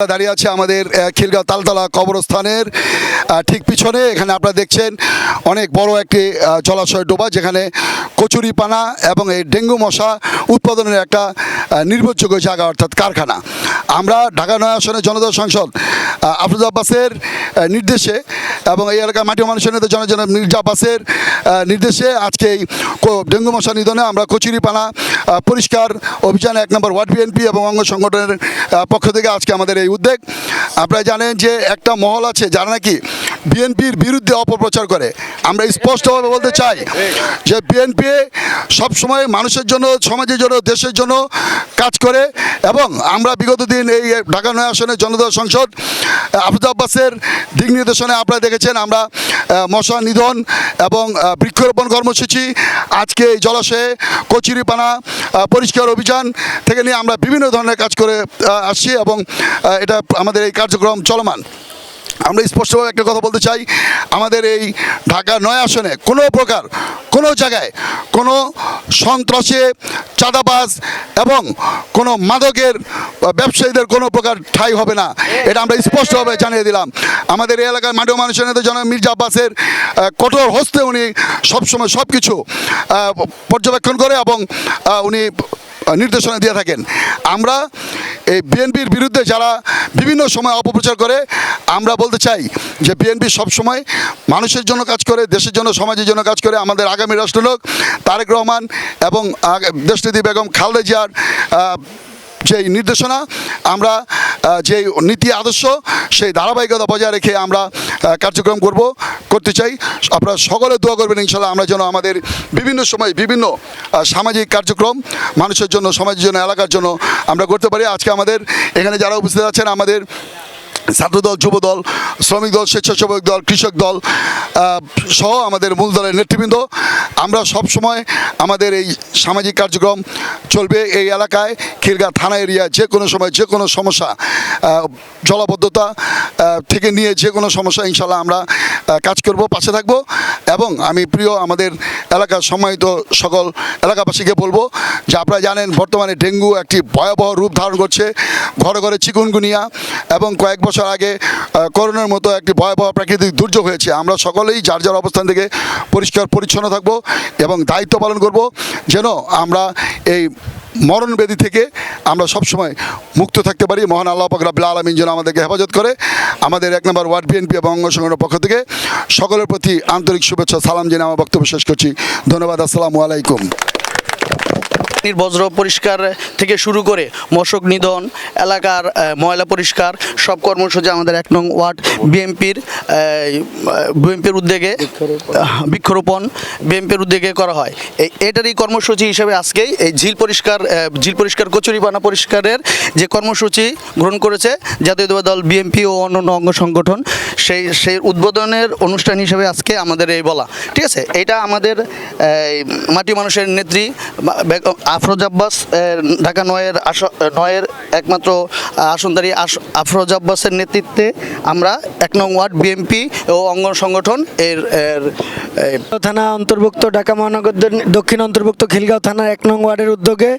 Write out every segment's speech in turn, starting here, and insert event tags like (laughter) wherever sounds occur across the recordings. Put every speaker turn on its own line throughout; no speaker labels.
দাঁড়িয়ে আছে আমাদের খিলগাঁও তালতলা কবরস্থানের ঠিক পিছনে। এখানে আপনারা দেখছেন অনেক বড় একটি জলাশয় ডোবা, যেখানে কচুরি পানা এবং এই ডেঙ্গু মশা উৎপাদনের একটা নির্ভরযোগ্য জায়গা, অর্থাৎ কারখানা। আমরা ঢাকা নয় আসনের জনতা সংসদ আফরুজ আব্বাসের নির্দেশে এবং এই এলাকার মাটি মানুষের নেতা জনজন মির্জা আব্বাসের নির্দেশে আজকে এই ডেঙ্গু মশা নিধনে আমরা কচুরিপানা পরিষ্কার অভিযানে এক নম্বর ওয়ার্ড বিএনপি এবং অঙ্গ সংগঠনের পক্ষ থেকে আজকে আমাদের এই উদ্যোগ। আপনারা জানেন যে একটা মহল আছে, যারা নাকি বিএনপির বিরুদ্ধে অপপ্রচার করে। আমরা স্পষ্টভাবে বলতে চাই যে বিএনপি সবসময় মানুষের জন্য, সমাজের জন্য, দেশের জন্য কাজ করে এবং আমরা বিগত দিন এই ঢাকা নয় আসনের জনতা সংসদ আফরুজ আব্বাসের দিক নির্দেশনে আপনারা দেখেছেন আমরা মশা নিধন এবং বৃক্ষরোপণ কর্মসূচি, আজকে এই জলাশয়ে কচুরিপানা পরিষ্কার অভিযান থেকে নিয়ে আমরা বিভিন্ন ধরনের কাজ করে আসছি এবং এটা আমাদের এই কার্যক্রম চলমান। আমরা স্পষ্টভাবে একটা কথা বলতে চাই। আমাদের এই ঢাকা নয় আসনে কোনো প্রকার, কোনো জায়গায় কোনো সন্ত্রাসে, চাঁদাবাজ এবং কোনো মাদকের ব্যবসায়ীদের কোনো প্রকার ঠাঁই হবে না। এটা আমরা স্পষ্টভাবে জানিয়ে দিলাম। আমাদের এই এলাকার মাটিও মানুষের নেতা জন মির্জা আব্বাসের কঠোর হস্তে উনি সবসময় সব কিছু পর্যবেক্ষণ করে এবং উনি নির্দেশনা দিয়ে থাকেন। আমরা এই বিএনপির বিরুদ্ধে যারা বিভিন্ন সময় অপপ্রচার করে, আমরা বলতে চাই যে বিএনপি সবসময় মানুষের জন্য কাজ করে, দেশের জন্য, সমাজের জন্য কাজ করে। আমাদের আগামী রাষ্ট্রলোক তারেক রহমান এবং দেশনীতি বেগম খালেদা জিয়ার যেই নির্দেশনা, আমরা যে নীতি আদর্শ, সেই ধারাবাহিকতা বজায় রেখে আমরা কার্যক্রম করব, করতে চাই। আপনারা সকলে দোয়া করবেন, ইনশাল্লাহ আমরা যেন আমাদের বিভিন্ন সময় বিভিন্ন সামাজিক কার্যক্রম, মানুষের জন্য, সমাজের জন্য, এলাকার জন্য আমরা করতে পারি। আজকে আমাদের এখানে যারা উপস্থিত আছেন, আমাদের ছাত্রদল, যুবদল, শ্রমিক দল, স্বেচ্ছাসেবক দল, কৃষক দল সহ আমাদের মূল দলের নেতৃবৃন্দ। আমরা সব সময় আমাদের এই সামাজিক কার্যক্রম চলবে এই এলাকায় খিরগা থানা এরিয়া যে কোনো সময়, যে কোনো সমস্যা জলাবদ্ধতা থেকে নিয়ে যে কোনো সমস্যা ইনশাল্লাহ আমরা কাজ করব, পাশে থাকব। এবং আমি প্রিয় আমাদের এলাকার সম্মানিত সকল এলাকাবাসীকে বলব যে আপনারা জানেন বর্তমানে ডেঙ্গু একটি ভয়াবহ রূপ ধারণ করছে ঘরে ঘরে চিকুনগুনিয়া এবং কয়েক বছর আগে করোনার মতো একটি ভয়াবহ প্রাকৃতিক দুর্যোগ হয়েছে। আমরা সকলেই যার যার অবস্থান থেকে পরিষ্কার পরিচ্ছন্ন থাকব এবং দায়িত্ব পালন করব যেন আমরা এই মরণ ব্যাধি থেকে আমরা সবসময় মুক্ত থাকতে পারি। মহান আল্লাহ পাক রাব্বুল আলমিন যেন আমাদেরকে হেফাজত করে। আমাদের এক নম্বর ওয়ার্ড বিএনপি এবং অঙ্গ সংগঠনের পক্ষ থেকে সকলের প্রতি আন্তরিক শুভেচ্ছা, সালাম জেনে আমার বক্তব্য শেষ করছি। ধন্যবাদ, আসসালামু আলাইকুম।
বজ্র পরিষ্কার থেকে শুরু করে মশক নিধন, এলাকার ময়লা পরিষ্কার, সব কর্মসূচি আমাদের এক নং ওয়ার্ড বিএমপির বিএমপির উদ্যোগে বৃক্ষরোপণ বিএমপির উদ্যোগে করা হয়। এই, এটারই কর্মসূচি হিসেবে আজকেই এই ঝিল পরিষ্কার ঝিল পরিষ্কার কচুরিপানা পরিষ্কারের যে কর্মসূচি গ্রহণ করেছে জাতীয় দল বিএমপি ও অন্যান্য অঙ্গ সংগঠন, সেই সেই উদ্বোধনের অনুষ্ঠান হিসেবে আজকে আমাদের এই বলা। ঠিক আছে? এটা আমাদের মাটি মানুষের নেত্রী আফরোজ আব্বাস ঢাকা নয়ের আস নয়ের একমাত্র আসনদারী আস- আফরোজ আব্বাসের নেতৃত্বে আমরা এক নং ওয়ার্ড বিএমপি ও অঙ্গ সংগঠন এর এর
থানা অন্তর্ভুক্ত, ঢাকা মহানগর দক্ষিণ অন্তর্ভুক্ত খিলগাঁও থানার এক নং ওয়ার্ডের উদ্যোগে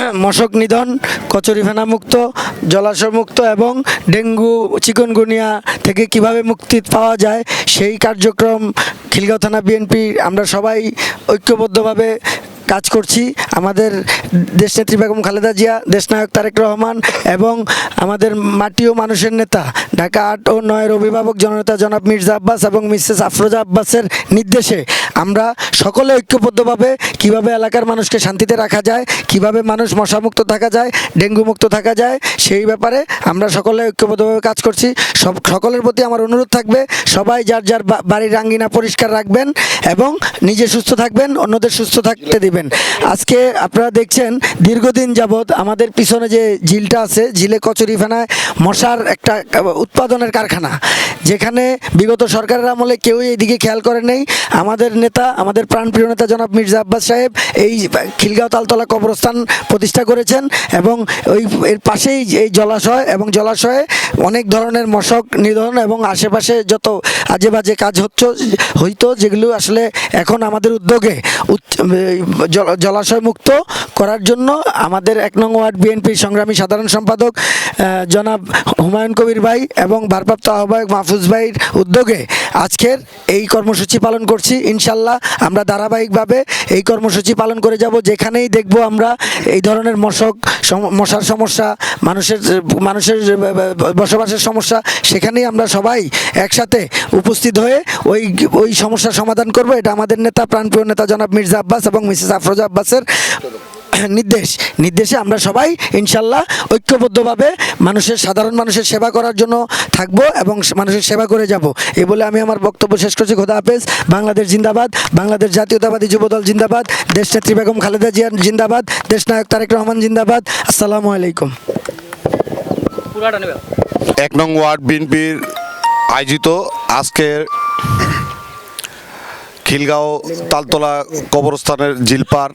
(clears throat) মশক নিধন কচুরিফানা মুক্ত জলাশয় মুক্ত এবং ডেঙ্গু, চিকনগুনিয়া থেকে কীভাবে মুক্তি পাওয়া যায় সেই কার্যক্রম খিলগাঁও থানা বিএনপি, আমরা সবাই ঐক্যবদ্ধভাবে কাজ করছি। আমাদের দেশনেত্রী বেগম খালেদা জিয়া দেশনায়ক তারেক রহমান এবং আমাদের মাটি ও মানুষের নেতা। ঢাকা আট ও নয়ের অভিভাবক জনতা জনাব মির্জা আব্বাস এবং মিসেস আফরোজা আব্বাসের নির্দেশে আমরা সকলে ঐক্যবদ্ধভাবে কীভাবে এলাকার মানুষকে শান্তিতে রাখা যায়, কীভাবে মানুষ মশামুক্ত থাকা যায় ডেঙ্গু মুক্ত থাকা যায়, সেই ব্যাপারে আমরা সকলে ঐক্যবদ্ধভাবে কাজ করছি। সব, সকলের প্রতি আমার অনুরোধ থাকবে, সবাই যার যার বাড়ির আঙ্গিনা পরিষ্কার রাখবেন এবং নিজে সুস্থ থাকবেন, অন্যদের সুস্থ থাকতে দিবেন। আজকে আপনারা দেখছেন, দীর্ঘদিন যাবৎ আমাদের পিছনে যে ঝিলটা আছে, ঝিলে কচুরিফানায় মশার একটা উৎপাদনের কারখানা। যেখানে বিগত সরকারের আমলে কেউই এইদিকে খেয়াল করে নেই। আমাদের নেতা, আমাদের প্রাণপ্রিয় নেতা জনাব মির্জা আব্বাস সাহেব এই খিলগাঁও তালতলা কবরস্থান প্রতিষ্ঠা করেছেন এবং ওই এর পাশেই এই জলাশয় এবং জলাশয়ে অনেক ধরনের মশক নিধন এবং আশেপাশে যত আজে বাজে কাজ হচ্ছে, হইতো, যেগুলো আসলে এখন আমাদের উদ্যোগে জলাশয় মুক্ত করার জন্য আমাদের এক নং ওয়ার্ড বিএনপির সংগ্রামী সাধারণ সম্পাদক জনাব হুমায়ুন কবির ভাই এবং ভারপ্রাপ্ত আহ্বায়ক মাহফুজ ভাইয়ের উদ্যোগে আজকের এই কর্মসূচি পালন করছি। ইনশাল্লাহ আমরা ধারাবাহিকভাবে এই কর্মসূচি পালন করে যাব। যেখানেই দেখব আমরা এই ধরনের মশক মশার সমস্যা, মানুষের মানুষের বসবাসের সমস্যা, সেখানেই আমরা সবাই একসাথে উপস্থিত হয়ে ওই ওই সমস্যার সমাধান করব। এটা আমাদের নেতা, প্রাণপ্রিয় নেতা জনাব মির্জা আব্বাস এবং মিসেস আফরোজা আব্বাসের নির্দেশ। নির্দেশে আমরা সবাই ইনশাল্লাহ ঐক্যবদ্ধভাবে মানুষের, সাধারণ মানুষের সেবা করার জন্য থাকব এবং মানুষের সেবা করে যাব। এই বলে আমি আমার বক্তব্য শেষ করছি। খোদা হাফেজ। বাংলাদেশ জিন্দাবাদ। বাংলাদেশ জাতীয়তাবাদী যুবদল জিন্দাবাদ। দেশনেত্রী বেগম খালেদা জিয়া জিন্দাবাদ। দেশনায়ক তারেক রহমান জিন্দাবাদ। আসসালামু আলাইকুম।
এক নং ওয়ার্ড বিএনপির আয়োজিত আজকের খিলগাঁও তালতলা কবরস্থানের জিলপার।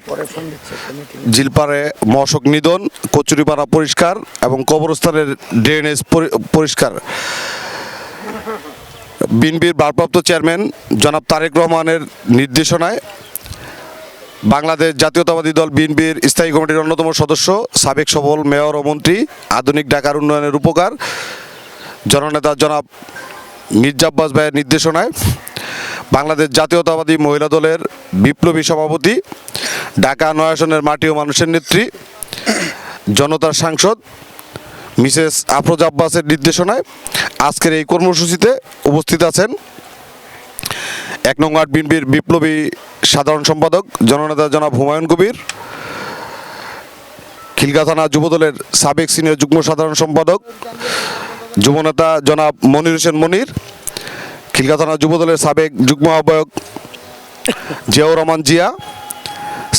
জিলপারে মশক নিধন, কচুরিপাড়া পরিষ্কার এবং কবরস্থানের ড্রেনেজ পরি- পরিষ্কার। বিএনপির ভারপ্রাপ্ত চেয়ারম্যান জনাব তারেক রহমানের নির্দেশনায় বাংলাদেশ জাতীয়তাবাদী দল বিএনপির স্থায়ী কমিটির অন্যতম সদস্য, সাবেক সফল মেয়র ও মন্ত্রী, আধুনিক ঢাকার উন্নয়নের উপকার, জননেতা জনাব মির্জা আব্বাস ভাইয়ের নির্দেশনায় বাংলাদেশ জাতীয়তাবাদী মহিলা দলের বিপ্লবী সভাপতি, ঢাকা নয়াসনের মাটি ও মানুষের নেত্রী, জনতার সাংসদ, মিসেস আফরোজ আব্বাসের নির্দেশনায় আজকের এই কর্মসূচিতে উপস্থিত আছেন এক নং ওয়ার্ড বিএনপির বিপ্লবী সাধারণ সম্পাদক, জননেতা জনাব হুমায়ুন কবির, খিলগা থানা যুবদলের সাবেক সিনিয়র যুগ্ম সাধারণ সম্পাদক, যুবনেতা জনাব মনির হোসেন মনির খিলগা যুবদলের সাবেক যুগ্ম আহ্বায়ক জিয়াউর রহমান জিয়া,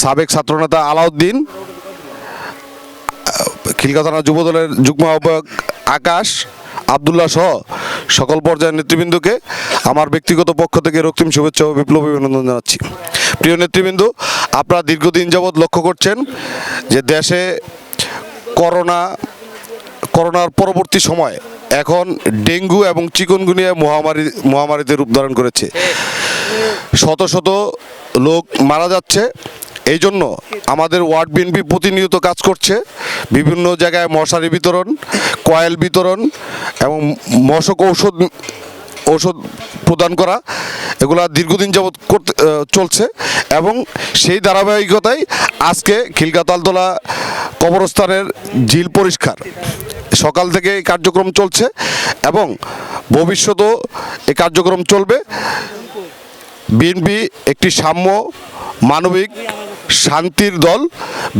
সাবেক ছাত্রনেতা আলাউদ্দিন, খিলগা যুবদলের যুগ্ম আহ্বায়ক আকাশ, আবদুল্লাহ সহ সকল পর্যায়ের নেতৃবৃন্দকে আমার ব্যক্তিগত পক্ষ থেকে রক্তিম শুভেচ্ছা ও বিপ্লবী অভিনন্দন জানাচ্ছি। প্রিয় নেতৃবৃন্দ, আপনারা দীর্ঘদিন যাবৎ লক্ষ্য করছেন যে দেশে করোনা, করোনার পরবর্তী সময় এখন ডেঙ্গু এবং চিকনগুনিয়া মহামারী, মহামারীতে রূপ ধারণ করেছে। শত শত লোক মারা যাচ্ছে। এই জন্য আমাদের ওয়ার্ড বিএনপি প্রতিনিয়ত কাজ করছে। বিভিন্ন জায়গায় মশারি বিতরণ, কয়েল বিতরণ এবং মশক ঔষধ ঔষধ প্রদান করা, এগুলা দীর্ঘদিন যাবৎ করতে চলছে এবং সেই ধারাবাহিকতায় আজকে খিলগাতালতলা কবরস্থানের ঝিল পরিষ্কার। সকাল থেকে এই কার্যক্রম চলছে এবং ভবিষ্যতেও এই কার্যক্রম চলবে। বিএনপি একটি সাম্য, মানবিক, শান্তির দল।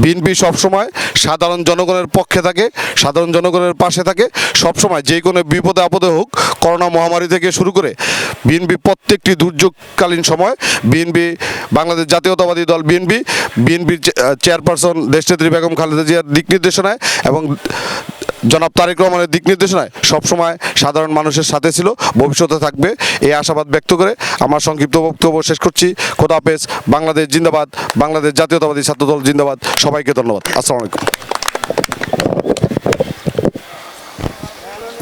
বিএনপি সবসময় সাধারণ জনগণের পক্ষে থাকে, সাধারণ জনগণের পাশে থাকে। সবসময় যে কোনো বিপদে আপদে হোক, করোনা মহামারী থেকে শুরু করে বিএনপি প্রত্যেকটি দুর্যোগকালীন সময় বিএনপি, বাংলাদেশ জাতীয়তাবাদী দল বিএনপি, বিএনপির চেয়ারপারসন দেশনেত্রী বেগম খালেদা জিয়ার দিক নির্দেশনায় এবং জনাব তারেক রহমানের দিক নির্দেশনায় সবসময় সাধারণ মানুষের সাথে ছিল, ভবিষ্যতে থাকবে এই আশাবাদ ব্যক্ত করে আমার সংক্ষিপ্ত বক্তব্য শেষ করছি। খোদাফেজ বাংলাদেশ জিন্দাবাদ, বাংলাদেশ জাতীয়তাবাদী ছাত্রদল জিন্দাবাদ। সবাইকে ধন্যবাদ। আসসালামু আলাইকুম।